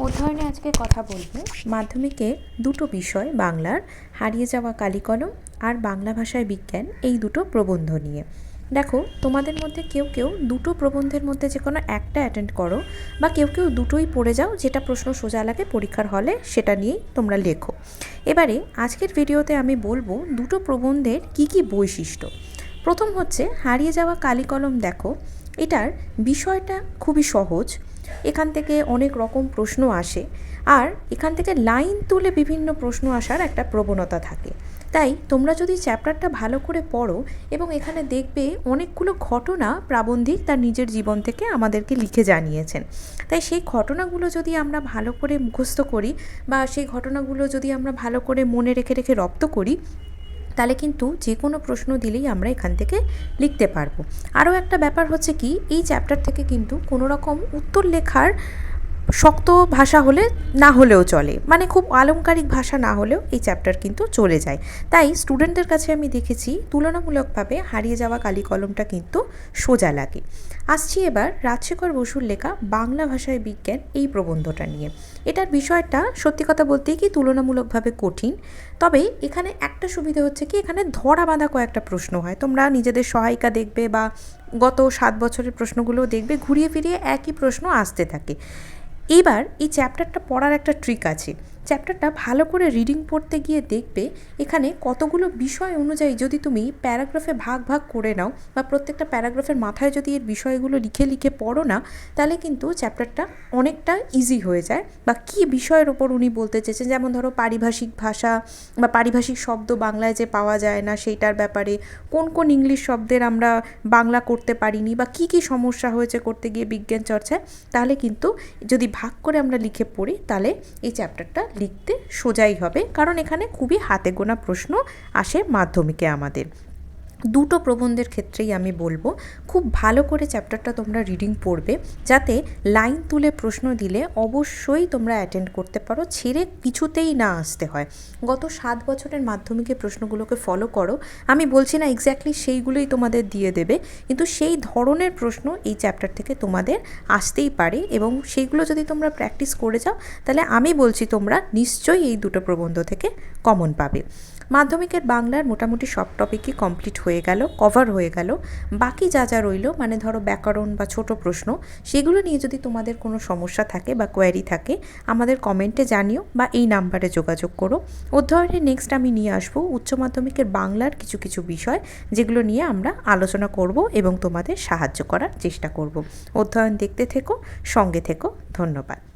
অধ্যয়নে আজকে কথা বলব। মাধ্যমিকে দুটো বিষয়, বাংলার, হারিয়ে যাওয়া কালিকলম আর বাংলা ভাষায় বিজ্ঞান, এই দুটো প্রবন্ধ নিয়ে। দেখো, তোমাদের মধ্যে কেউ কেউ দুটো প্রবন্ধের মধ্যে যে কোনো একটা অ্যাটেন্ড করো বা কেউ কেউ দুটোই পড়ে যাও, যেটা প্রশ্ন সোজা লাগে পরীক্ষার হলে সেটা নিয়েই তোমরা লেখো। এবারে আজকের ভিডিওতে আমি বলব দুটো প্রবন্ধের কি কি বৈশিষ্ট্য। প্রথম হচ্ছে, হারিয়ে যাওয়া কালিকলম দেখো, এটার বিষয়টা খুবই সহজ। এখান থেকে অনেক রকম প্রশ্ন আসে। আর এখান থেকে লাইন তুলে বিভিন্ন প্রশ্ন আসার একটা প্রবণতা থাকে। তাই তোমরা যদি চ্যাপ্টারটা ভালো করে পড়ো এবং এখানে দেখবে অনেকগুলো ঘটনা প্রাবন্ধিক তার নিজের জীবন থেকে আমাদেরকে লিখে জানিয়েছেন। তাই সেই ঘটনাগুলো যদি আমরা ভালো করে মুখস্থ করি বা সেই ঘটনাগুলো যদি আমরা ভালো করে মনে রেখে রেখে রপ্ত করি তাহলে কিন্তু যে কোনো প্রশ্ন দিলেই আমরা এখান থেকে লিখতে পারব। আরও একটা ব্যাপার হচ্ছে কি, এই চ্যাপ্টার থেকে কিন্তু কোনো রকম উত্তর লেখার শক্ত ভাষা হলে না হলেও চলে। মানে খুব আলংকারিক ভাষা না হলেও এই চ্যাপ্টার কিন্তু চলে যায়। তাই স্টুডেন্টদের কাছে আমি দেখেছি, তুলনামূলকভাবে হারিয়ে যাওয়া কালি কলমটা কিন্তু সোজা লাগে। আসছি এবার রাজশেখর বসুর লেখা বাংলা ভাষায় বিজ্ঞান এই প্রবন্ধটা নিয়ে। এটার বিষয়টা সত্যি কথা বলতেই কি তুলনামূলকভাবে কঠিন, তবে এখানে একটা সুবিধা হচ্ছে কি এখানে ধরা বাঁধা কয়েকটা প্রশ্ন হয়। তোমরা নিজেদের সহায়িকা দেখবে বা গত সাত বছরের প্রশ্নগুলো দেখবে, ঘুরিয়ে ফিরিয়ে একই প্রশ্ন আসতে থাকে। এবার এই চ্যাপ্টারটা পড়ার একটা ট্রিক আছে। চ্যাপ্টারটা ভালো করে রিডিং পড়তে গিয়ে দেখবে এখানে কতগুলো বিষয় অনুযায়ী যদি তুমি প্যারাগ্রাফে ভাগ ভাগ করে নাও বা প্রত্যেকটা প্যারাগ্রাফের মাথায় যদি এর বিষয়গুলো লিখে লিখে পড়ো না, তাহলে কিন্তু চ্যাপ্টারটা অনেকটা ইজি হয়ে যায়। বা কী বিষয়ের ওপর উনি বলতে চেয়েছেন? যেমন ধরো পারিভাষিক ভাষা বা পারিভাষিক শব্দ বাংলায় যে পাওয়া যায় না সেইটার ব্যাপারে কোন কোন ইংলিশ শব্দের আমরা বাংলা করতে পারিনি বা কী কী সমস্যা হয়েছে করতে গিয়ে বিজ্ঞান চর্চায়, তাহলে কিন্তু যদি ভাগ করে আমরা লিখে পড়ি, তাহলে এই চ্যাপ্টারটা লিখতে সোজাই হবে। কারণ এখানে খুবই হাতে গোনা প্রশ্ন আসে মাধ্যমিকে আমাদের। দুটো প্রবন্ধের ক্ষেত্রেই আমি বলব, খুব ভালো করে চ্যাপ্টারটা তোমরা রিডিং পড়বে, যাতে লাইন তুলে প্রশ্ন দিলে অবশ্যই তোমরা অ্যাটেন্ড করতে পারো, ছেড়ে কিছুতেই না আসতে হয়। গত সাত বছরের মাধ্যমিকের প্রশ্নগুলোকে ফলো করো, আমি বলছি না এক্স্যাক্টলি সেইগুলোই তোমাদের দিয়ে দেবে, কিন্তু সেই ধরনের প্রশ্ন এই চ্যাপ্টার থেকে তোমাদের আসতেই পারে এবং সেইগুলো যদি তোমরা প্র্যাকটিস করে যাও, তাহলে আমি বলছি তোমরা নিশ্চয়ই এই দুটো প্রবন্ধ থেকে কমন পাবে। মাধ্যমিকের বাংলার মোটামুটি সব টপিকই কমপ্লিট হয়ে গেল কভার হয়ে গেল। বাকি যা যা রইল মানে ধরো ব্যাকরণ বা ছোট প্রশ্ন, সেগুলো নিয়ে যদি তোমাদের কোনো সমস্যা থাকে বা কোয়ারি থাকে, আমাদের কমেন্টে জানিও বা এই নাম্বারে যোগাযোগ করো। অধ্যয়নে নেক্সট আমি নিয়ে আসব উচ্চ মাধ্যমিকের বাংলার কিছু কিছু বিষয়, যেগুলো নিয়ে আমরা আলোচনা করব এবং তোমাদের সাহায্য করার চেষ্টা করব। অধ্যয়ন দেখতে থেকো, সঙ্গে থেকো, ধন্যবাদ।